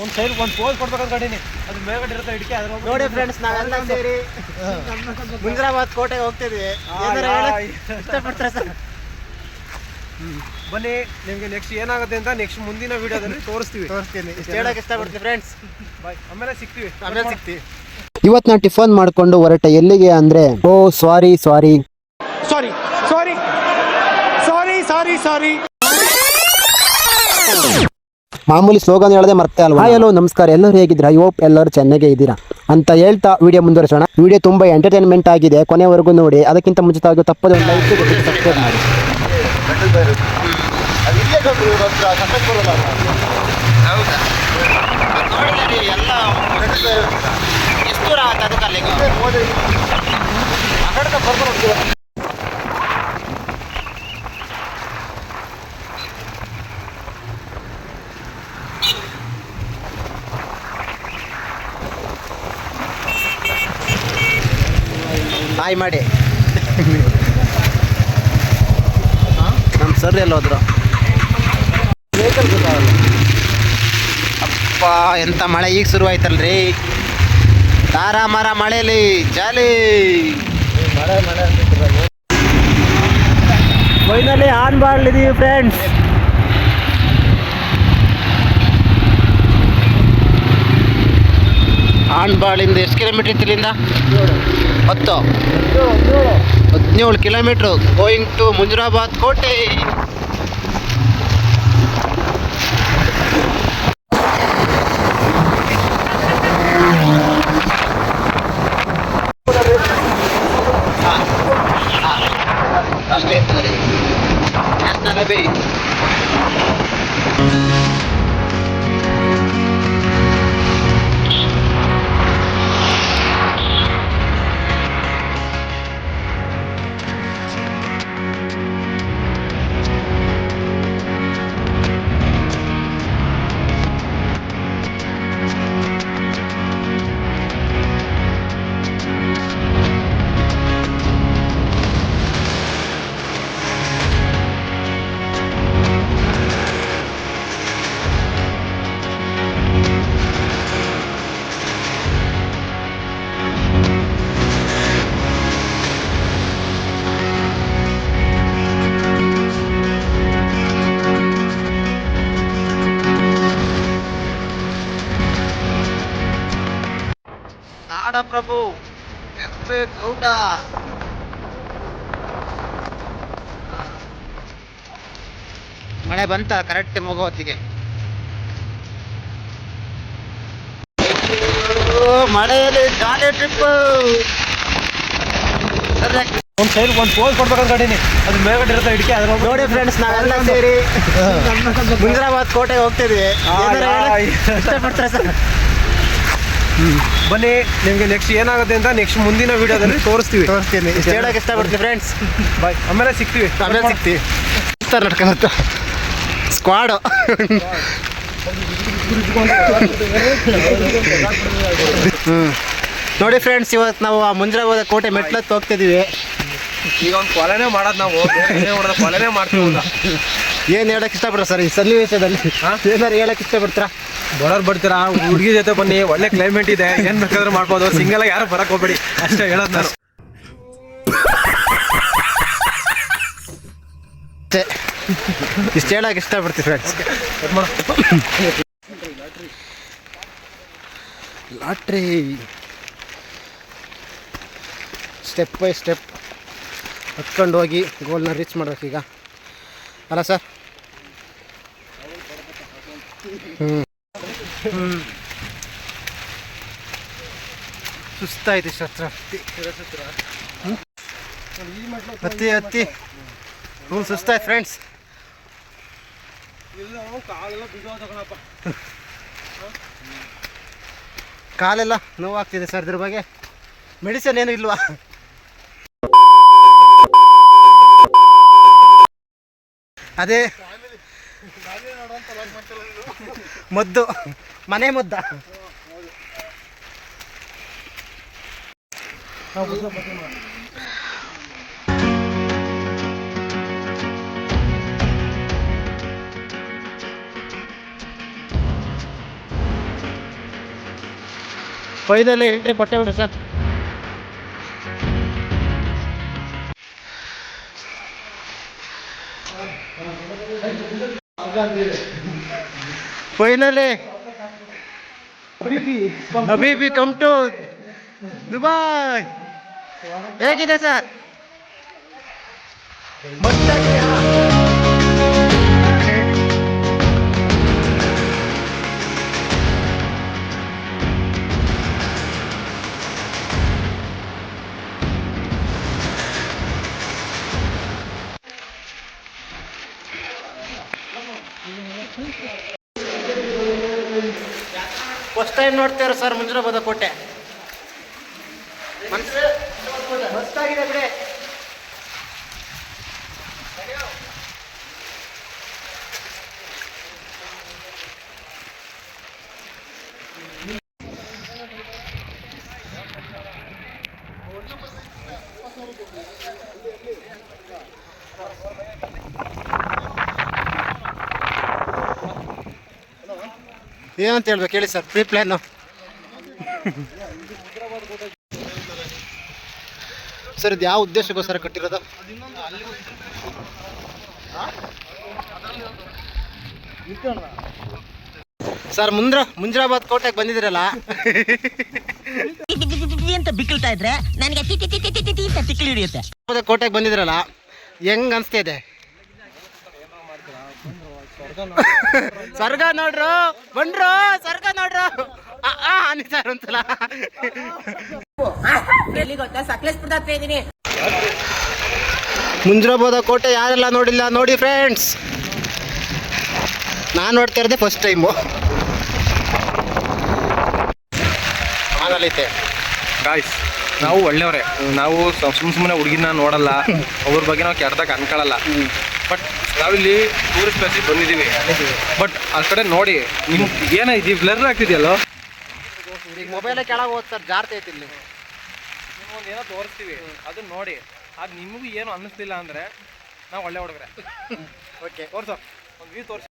ಒಂದು ಸೈಡ್ ಒಂದು ಪೋಸ್ ಕೊಡ್ಬೇಕಂತ ಕಡೀನಿ ಅದು ಮೇಲ್ಗಡೆ ಇರುತ್ತೆ ಅದ್ರ ನೋಡಿ ಫ್ರೆಂಡ್ಸ್ ನಾವೆಲ್ಲ ಸೇರಿ ಮುಂದ್ರಾಬಾದ್ ಕೋಟೆಗೆ ಹೋಗ್ತಿದ್ವಿ. ಇಷ್ಟಪಡ್ತಾರೆ ಸರ್? ಬನ್ನಿ ನಿಮಗೆ ನೆಕ್ಸ್ಟ್ ಏನಾಗುತ್ತೆ ಅಂತ ನೆಕ್ಸ್ಟ್ ಮುಂದಿನ ವಿಡಿಯೋದಲ್ಲಿ ತೋರಿಸ್ತೀವಿ. ತೋರಿಸ್ತೀನಿ. ಇಷ್ಟು ಹೇಳಕ್ ಇಷ್ಟಪಡ್ತೀನಿ ಫ್ರೆಂಡ್ಸ್ ಬಾಯ್ ಆಮೇಲೆ ಸಿಗ್ತೀವಿ. ಆಮೇಲೆ ಸಿಗ್ತೀವಿ. ಇವತ್ತು ನಾ ಟಿಫನ್ ಮಾಡ್ಕೊಂಡು ಹೊರಟೆ ಎಲ್ಲಿಗೆ ಅಂದ್ರೆ ಓ ಸಾರಿ ಸಾರಿ ಸಾರಿ ಸಾರಿ ಸಾರಿ ಸಾರಿ ಸಾರಿ ಮಾಮೂಲಿ ಸ್ಲೋಗನ್ ಹೇಳದೆ ಮರ್ತೆ ಅಲ್ವಾ ಹಾಯ್ ಹಲೋ ನಮಸ್ಕಾರ. ಎಲ್ಲರೂ ಹೇಗಿದ್ದೀರಾ? ಐ ಹೋಪ್ ಎಲ್ಲರೂ ಚೆನ್ನಾಗೇ ಇದ್ದೀರಾ. ಅಂತ ಹೇಳ್ತಾ ವಿಡಿಯೋ ಮುಂದುವರಿಸೋಣ. ವಿಡಿಯೋ ತುಂಬಾ ಎಂಟರ್ಟೈನ್ಮೆಂಟ್ ಆಗಿದೆ. ಕೊನೆವರೆಗೂ ನೋಡಿ. ಅದಕ್ಕಿಂತ ಮುಂಚಿತವಾಗಿ ತಪ್ಪದೆ ಒಂದು ಲೈಕ್ ಸಬ್ಸ್ಕ್ರೈಬ್ ಮಾಡಿ. ಎಷ್ಟು ದೂರ ಹಾಯ್ ಮಾಡಿ. ನಮ್ಮ ಸರ್ ಎಲ್ಲ ಹೋದ್ರು ಅಪ್ಪ ಎಂತ ಮಳೆ ಈಗ ಶುರು ಆಯ್ತಲ್ರಿ? ತಾರ ಮರ ಮಳೆಯಲ್ಲಿ ಜಾಲಿ ಫೈನಲಿ ಆನ್ ಬಾಳಿದೀವಿ ಫ್ರೆಂಡ್ಸ್ ಆನ್ ಬಾಳಿಂದ ಎಷ್ಟು ಕಿಲೋಮೀಟರ್ ಇತ್ತು ಇಲ್ಲಿಂದ? ಹತ್ತು ಹದಿನೇಳು ಕಿಲೋಮೀಟ್ರು ಗೋಯಿಂಗ್ ಟು ಮುಂಜರಾಬಾದ್ ಕೋಟೆ ಅಷ್ಟೇ ನಾಡಪ್ರಭು ಗೌಡ. ಮಳೆ ಬಂತ ಕರೆಕ್ಟ್ ಮುಗೋ ಹೊತ್ತಿಗೆ. ಓ, ಮಳೆಯಲ್ಲಿ ಜಾಲಿ ಟ್ರಿಪ್ ಒಂದ್ ಸೈಡ್ ಒಂದು ಪೋಸ್ ಕೊಡ್ಬೇಕಂತ ಕಡೀನಿ ಅದು ಮೇಲ್ಗಡೆ ಇರುತ್ತೆ ಹಿಡಿಕೆ ಅದ್ರ ನೋಡಿ ಫ್ರೆಂಡ್ಸ್ ನಾವೆಲ್ಲ ಸೇರಿ ಮುಂದ್ರಾಬಾದ್ ಕೋಟೆಗೆ ಹೋಗ್ತಿದ್ವಿ ಇಷ್ಟಪಡ್ತಾರೆ ಸರ್. ಬನ್ನಿ ನಿಮಗೆ ನೆಕ್ಸ್ಟ್ ಏನಾಗುತ್ತೆ ಅಂತ ನೆಕ್ಸ್ಟ್ ಮುಂದಿನ ವಿಡಿಯೋದಲ್ಲಿ ತೋರಿಸ್ತೀವಿ. ತೋರಿಸ್ತೀನಿ. ಇಷ್ಟು ಹೇಳಕ್ ಇಷ್ಟಪಡ್ತೀನಿ ಫ್ರೆಂಡ್ಸ್ ಬಾಯ್ ಆಮೇಲೆ ಸಿಗ್ತೀವಿ. ಆಮೇಲೆ ಸಿಗ್ತೀವಿ. ಕರ್ನಾಟಕ ನಡ್ಕೊಂಡು ಸ್ಕ್ವಾಡು ಹ್ಮ್. ನೋಡಿ ಫ್ರೆಂಡ್ಸ್ ಇವತ್ತು ನಾವು ಆ ಮುಂಜಾನೆ ಕೋಟೆ ಮೆಟ್ಲತ್ತು ಹೋಗ್ತಿದೀವಿ ಈಗ ಒಂದು ಕೊಲೆನೇ ಮಾಡೋದು ನಾವು. ಕೊಲೆನೇ ಮಾಡ್ತೀವಿ ಅಂತ. ಏನು ಹೇಳಕ್ ಇಷ್ಟಪಡ್ರ ಸರ್ ಈ ಸನ್ನಿವೇಶದಲ್ಲಿ? ಏನಾದ್ರು ಏನಾರು ಹೇಳಕ್ ಇಷ್ಟಪಡ್ತೀರಾ? ಬರೋರು ಬರ್ತೀರಾ? ಹುಡುಗಿ ಜೊತೆ ಬನ್ನಿ ಒಳ್ಳೆ ಕ್ಲೈಮೇಟ್ ಇದೆ. ಏನ್ ಬೇಕಾದ್ರೂ ಮಾಡ್ಬೋದು. ಸಿಂಗಲ್ ಆಗಿ ಯಾರು ಬರಕ್ ಹೋಗ್ಬೇಡಿ. ಅಷ್ಟೇ ಹೇಳೋದು ಇಷ್ಟ ಹೇಳಕ್ ಇಷ್ಟಪಡ್ತೀವಿ friends. Lottery. Step by step ಹತ್ಕೊಂಡು ಹೋಗಿ ಗೋಲ್ನ ರೀಚ್ ಮಾಡ್ಬೇಕೀಗ. ಅಲ್ಲ ಸರ್. ಹ್ಞೂ ಸುಸ್ತಾಯ್ತು ಇಷ್ಟು ಹತ್ರ. ಹ್ಮ್? ಹತ್ತಿ ಹತ್ತಿ ಹ್ಞೂ ಸುಸ್ತಾಯ್ತು ಫ್ರೆಂಡ್ಸ್ ಕಾಲೆಲ್ಲ ನೋವಾಗ್ತಿದೆ ಸರ್ ಇದ್ರ ಬಗ್ಗೆ. ಮೆಡಿಸನ್ ಏನು ಇಲ್ವಾ? ಅದೇ ಮದ್ದು ಮನೆ ಮದ್ದ. ಫೈನಲಿ ಎಂಟ್ರಿ ಪಟ್ಟೆ ಬಿಡಿ ಸರ್ ಫೈನಲಿ ಹಬೀಬಿ ಕಮ್ ಟು ದುಬಾಯ್ ಹೇಗಿದೆ ಸರ್ ಫಸ್ಟ್ ಟೈಮ್ ನೋಡ್ತೀರ ಸರ್ ಮುಂಜಾನೆ ಕೋಟೆ. ಮನ್ಸು ಮಸ್ತಾಗಿದೆ ಬಿಡಿ. ಏನಂತ ಹೇಳ್ಬೇಕು ಹೇಳಿ ಸರ್ ಪ್ರೀ ಪ್ಲ್ಯಾನು ಸರ್ ಇದು ಯಾವ ಉದ್ದೇಶಕ್ಕೋಸ್ಕರ ಕಟ್ಟಿರೋದು? ಸರ್ ಮುಂದ್ರ ಮುಂಜರಾಬಾದ್ ಕೋಟೆಗೆ ಬಂದಿದ್ದೀರಲ್ಲ? ಅಂತ ಬಿಕ್ಕಳ್ತಾ ಇದ್ರೆ? ನನಗೆ ಅಂತ ತಿಕ್ಲಿ ಹಿಡಿಯುತ್ತೆ. ಕೋಟೆಗೆ ಬಂದಿದ್ರಲ್ಲ ಹೆಂಗ್ ಅನ್ಸ್ತಾ ಇದೆ ಸ್ವರ್ಗ ನೋಡ್ರು ಬಂಡ್ರು ಸ್ವರ್ಗ ನೋಡ್ರು. ಆ, ಆ ಅನ್ನಿ ಸರ್ ಒಂದ್ಸಲ ಕೋಟೆ ಯಾರೆಲ್ಲ ನೋಡಿಲ್ಲ ನೋಡಿ ಫ್ರೆಂಡ್ಸ್ ನಾನು ನೋಡ್ತಾ ಇರೋದೇ ಫಸ್ಟ್ ಟೈಮು ಆಗಲೈತೆ ಗಾಯ್ಸ್ ನಾವು ಒಳ್ಳೆಯವರೇ. ನಾವು ಸುಮ್ ಸುಮ್ಮನೆ ಹುಡುಗಿನ ನೋಡಲ್ಲ. ಅವ್ರ ಬಗ್ಗೆ ನಾವು ಕೆಟ್ಟದಾಗ ಅನ್ಕೊಳ್ಳಲ್ಲ ಬಟ್ ನಾವಿಲ್ಲಿ ಟೂರಿಸ್ಟ್ ಪ್ಲೇಸಿಗೆ ಬಂದಿದ್ದೀವಿ. ಬಟ್ ಆ ಕಡೆ ನೋಡಿ ನಿಮ್ಗೆ ಏನಾಯ್ತು ಬ್ಲರ್ ಆಗ್ತಿದೆಯಲ್ಲ? ಈಗ ಮೊಬೈಲೇ ಕೆಳಗೆ ಹೋದ್ ಸರ್ ಐತಿ ಇಲ್ಲಿ. ಏನೋ ತೋರಿಸ್ತೀವಿ ಅದನ್ನ ನೋಡಿ. ಅದು ನಿಮಗೂ ಏನು ಅನ್ನಿಸ್ಲಿಲ್ಲ ಅಂದರೆ ನಾವು ಒಳ್ಳೆ ಹುಡುಗರೆ. ಓಕೆ ತೋರ್ಸೋ. ಒಂದು ವ್ಯೂ ತೋರಿಸಿ.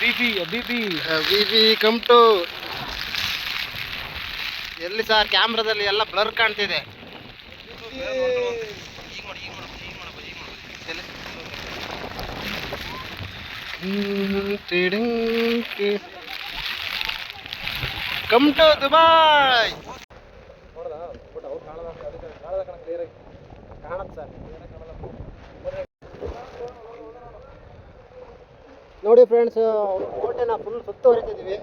B B B B. Come to ಎಲ್ಲಿ ಸರ್ ಕ್ಯಾಮ್ರಾದಲ್ಲಿ ಎಲ್ಲ ಬ್ಲರ್ ಕಾಣ್ತಿದೆ. ಕಮ್ ಟು ದುಬಾಯ್ ನೋಡಿ ಫ್ರೆಂಡ್ಸ್ ಕೋಟೆನ ಫುಲ್ ಸುತ್ತ ಸುತ್ತುವರಿತಿದ್ದೀವಿ.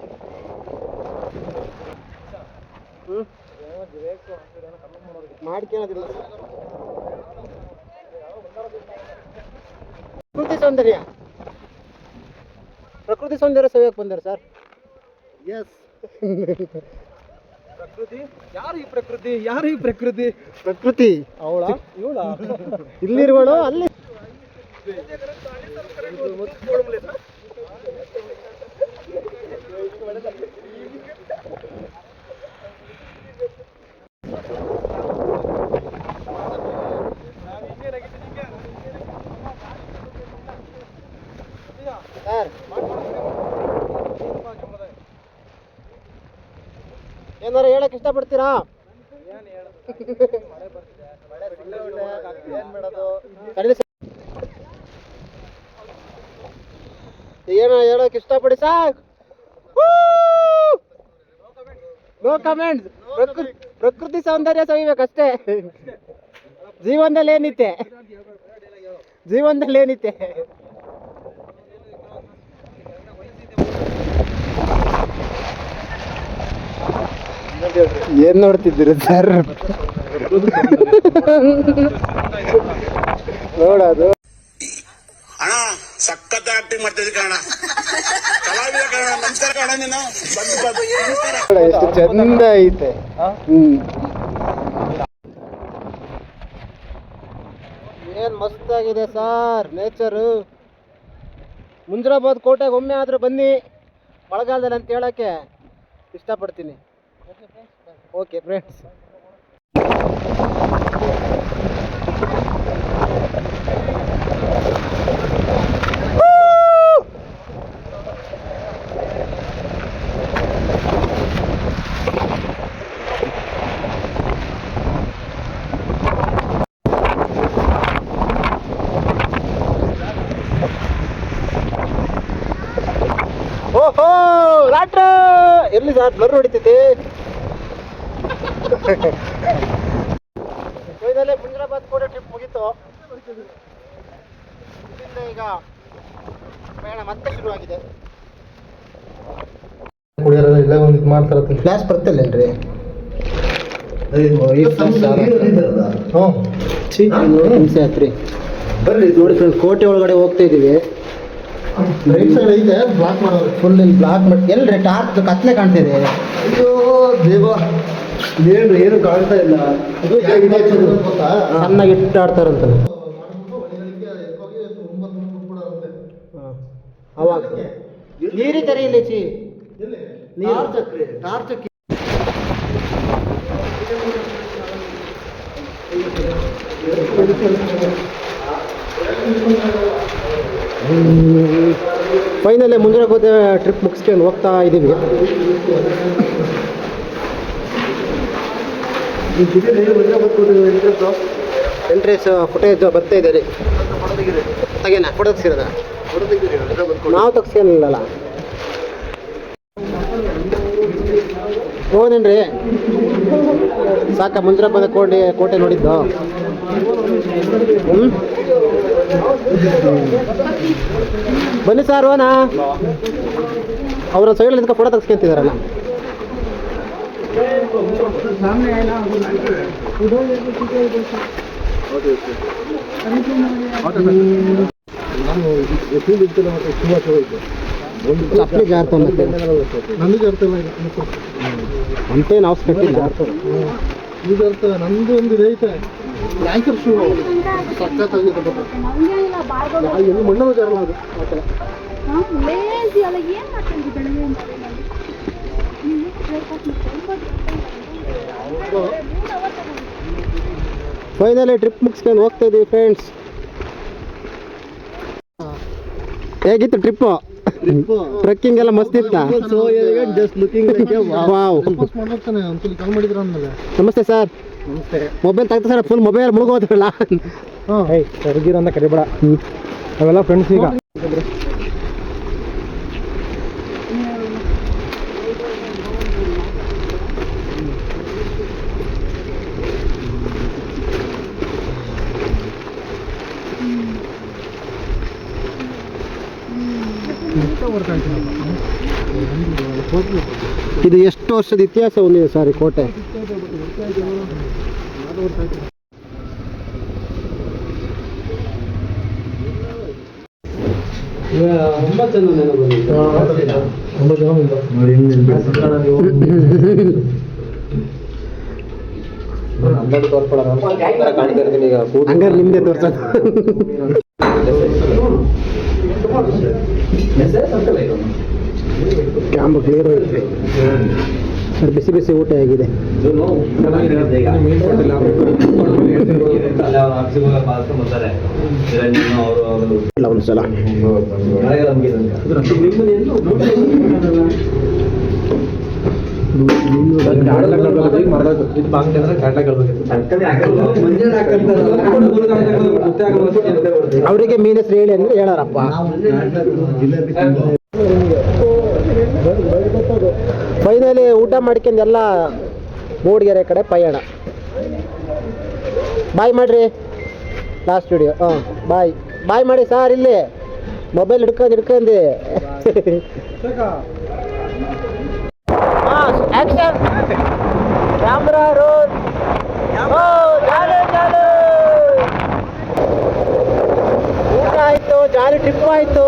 ಹ್ಞೂ ಮಾಡ್ಕೊಳೋದಿಲ್ಲ ಪ್ರಕೃತಿ ಸೌಂದರ್ಯ. ಪ್ರಕೃತಿ ಸೌಂದರ್ಯ ಸವಿಯಕ್ಕೆ ಬಂದರು ಸರ್? ಎಸ್ ಪ್ರಕೃತಿ? ಯಾರು ಈ ಪ್ರಕೃತಿ? ಯಾರು ಈ ಪ್ರಕೃತಿ? ಪ್ರಕೃತಿ. ಅವಳ? ಇವಳ? ಇಲ್ಲಿರುವಳು ಅಲ್ಲಿ. ಏನಾರು ಹೇಳಕ್ ಇಷ್ಟಪಡ್ತೀರಾ? ಏನ ಹೇಳಕ್ ಇಷ್ಟಪಡಿ ಸಾಕ್? ನೋ ಕಮೆಂಟ್ ಪ್ರಕೃತಿ ಸೌಂದರ್ಯ ಸವಿಬೇಕಷ್ಟೇ. ಜೀವನದಲ್ಲಿ ಏನಿತ್ತೆ ಜೀವನದಲ್ಲಿ ಏನಿತ್ತೆ ಏನ್ ನೋಡ್ತಿದ್ದೀರಿ ಸರ್? ನೋಡೋದು ಅಣ್ಣ ಸಖತ್ ಆಕ್ಟಿಂಗ್ ಮಾಡ್ತಿದ್ದೆ ಕಣ ಕಲಾವಿದ ಕಣ ನಮಸ್ಕಾರ ಕಣ ನೀನು. ಬಂದು ಬಂದು ನಮಸ್ಕಾರ ನೋಡ, ಎಷ್ಟು ಚಂದ ಐತೆ. ಹ್ಮ್. ಏನ್ ಮಸ್ತ್ ಆಗಿದೆ ಸರ್ ನೇಚರು ಮುಂಜರಾಬಾದ್ ಕೋಟೆಗೆ ಒಮ್ಮೆ ಆದ್ರೂ ಬನ್ನಿ ಮಳೆಗಾಲದಲ್ಲಿ ಅಂತ ಹೇಳಕ್ಕೆ ಇಷ್ಟಪಡ್ತೀನಿ. ಓಕೆ ಫ್ರೆಂಡ್ಸ್ ಓಹೋ ಸಾರ್ ಇರ್ಲಿ ಸರ್? ಬ್ಲರ್ ಹೊಡಿತೈತಿ. ಕೊಯ್ದಲ್ಲೇ ಮುಂಜಾಬಾದ್ ಕೂಡ ಟ್ರಿಪ್ ಮುಗೀತು. ಇಲ್ಲಿಂದ ಈಗ ಪ್ರಯಾಣ ಮತ್ತೆ ಶುರುವಾಗಿದೆ ಫ್ಲಾಶ್ ಬರ್ತಿಲ್ಲೇನ್ರಿ ಹಿಂಸೆ ಆತ್ರಿ. ಬರ್ರಿ ನೋಡಿ ಫ್ರೆಂಡ್ಸ್ ಕೋಟೆ ಒಳಗಡೆ ಹೋಗ್ತಾ ಇದೀವಿ. ರೈಟ್ ಸೈಡ್ ಐತೆ ಬ್ಲಾಕ್ ಮಾಡೋದು. ಫುಲ್ ಇಲ್ಲಿ ಬ್ಲಾಕ್ ಮಾಡಿ ಎಲ್ರಿ ಟಾರ್ಚ್ ಕತ್ಲೆ ಕಾಣ್ತಿದೆ. ಅಯ್ಯೋ ದೇವ. ಏನು ಏನು ಕಾಣ್ತಾ ಇಲ್ಲ. ಚೆನ್ನಾಗಿ ಇಟ್ಟು ಆಡ್ತಾರಂತ. ಅವಾಗ. ನೀರಿದ್ದಾರೆ ಇಲ್ಲಿ ಚಿ. ಟಾರ್ಚ್ ಫೈನಲ್ಲೇ ಮುಂಜಾನೆ ಹೋದ ಟ್ರಿಪ್ ಮುಗಿಸ್ಕೊಂಡು ಹೋಗ್ತಾ ಇದ್ದೀವಿ ಎಂಟ್ರೆನ್ಸ್ ಫುಟೇಜ್ ಬರ್ತಾ ಇದೆ ರೀ. ಫೋಟೋ ತೆಗ್ಸಿರೋದ? ನಾವು ತೆಗ್ಸ್ಕೊಂಡಿಲ್ಲಲ್ಲ. ರೀ ಸಾಕ ಮಂಜುರಪ್ಪನ ಕೋಟೆ ಕೋಟೆ ನೋಡಿದ್ದು. ಬನ್ನಿ ಸರ್ ಹೋನಾ ಅವರ ಸೈಡ್ ನಿಂತ್ಕೊಂಡು ಫೋಟೋ ತೆಗ್ಸ್ಕೊಂತಿದಾರಲ್ಲ. ಅಪ್ಲಿ ಜಾರ್ತ ಮತ್ತೆ ಅಂತೇನು ಅವಶ್ಯಕತೆ ಇಲ್ಲ. ಈಗ ಅರ್ಥ ನಂದು ಒಂದು ಐತೆ. ಯಾಂಕರ್ ಶೂ ಬಾರ್ಗಳು ಎಲ್ಲಿ ಮಣ್ಣು ಜಾರಲ್ಲ ಅದು? ಆ ಥರ. ಲೇಸಿ ಅಲ್ಲ ಏನ್ ಬೆಳಗ್ಗೆ ಅಂತ? ಫೈನಲಿ ಟ್ರಿಪ್ ಮುಗಿಸ್ಕೊಂಡು ಹೋಗ್ತಾ ಇದೀವಿ ಫ್ರೆಂಡ್ಸ್ ಹೇಗಿತ್ತು ಟ್ರಿಪ್ಪು ಟ್ರೆಕ್ಕಿಂಗ್ ಎಲ್ಲ ಮಸ್ತ್ ಇತ್ತ? ನಮಸ್ತೆ ಸರ್ ನಮಸ್ತೆ. ಮೊಬೈಲ್ ತಗ್ತಾ ಸರ್ ಫುಲ್ ಮೊಬೈಲ್ ಮುಳುಗೋದ್ರಲ್ಲ. ಸರ್ಗೀರ್ ಕರಿಬೇಡ. ಅವೆಲ್ಲ ಫ್ರೆಂಡ್ಸ್ ಈಗ. ಇದು ಎಷ್ಟು ವರ್ಷದ ಇತಿಹಾಸ ಹೊಂದಿದೆ ಸರ್ ಈ ಕೋಟೆ? ಒಂಬತ್ತು ಜನ ಬಂದ ಹಂಗಾರೆ ನಿಮ್ದೆ ತೋರ್ಸೋದು. ಕ್ಯಾಂಬ್ ಕ್ಲಿಯರ್ ಇರುತ್ತೆ ಸರ್ ಬಿಸಿ ಬಿಸಿ ಊಟ ಆಗಿದೆ ಇಲ್ಲ ಒಂದು ಸಲ. ಅವರಿಗೆ ಮೀನ್ ಹೆಸರು ಹೇಳಿ ಅಂದ್ರೆ ಹೇಳಾರಪ್ಪ. ಫೈನಲಿ ಊಟ ಮಾಡ್ಕೊಂಡು ಎಲ್ಲ ಮೂಡಿಗೆರೆ ಕಡೆ ಪಯಣ. ಬಾಯ್ ಮಾಡ್ರಿ. ಲಾಸ್ಟ್ ವಿಡಿಯೋ ಹಾಂ ಬಾಯ್ ಬಾಯ್ ಮಾಡಿ ಸಾರ್ ಇಲ್ಲಿ. ಮೊಬೈಲ್ ಹಿಡ್ಕೊಂಡು ಹಿಡ್ಕೊಂಡು. ಆಕ್ಷನ್ ಕ್ಯಾಮ್ರಾ ರೋಲ್ ಚಾಲು ಚಾಲು ಊಟ ಆಯ್ತು ಜಾಲಿ ಟ್ರಿಪ್ ಆಯ್ತು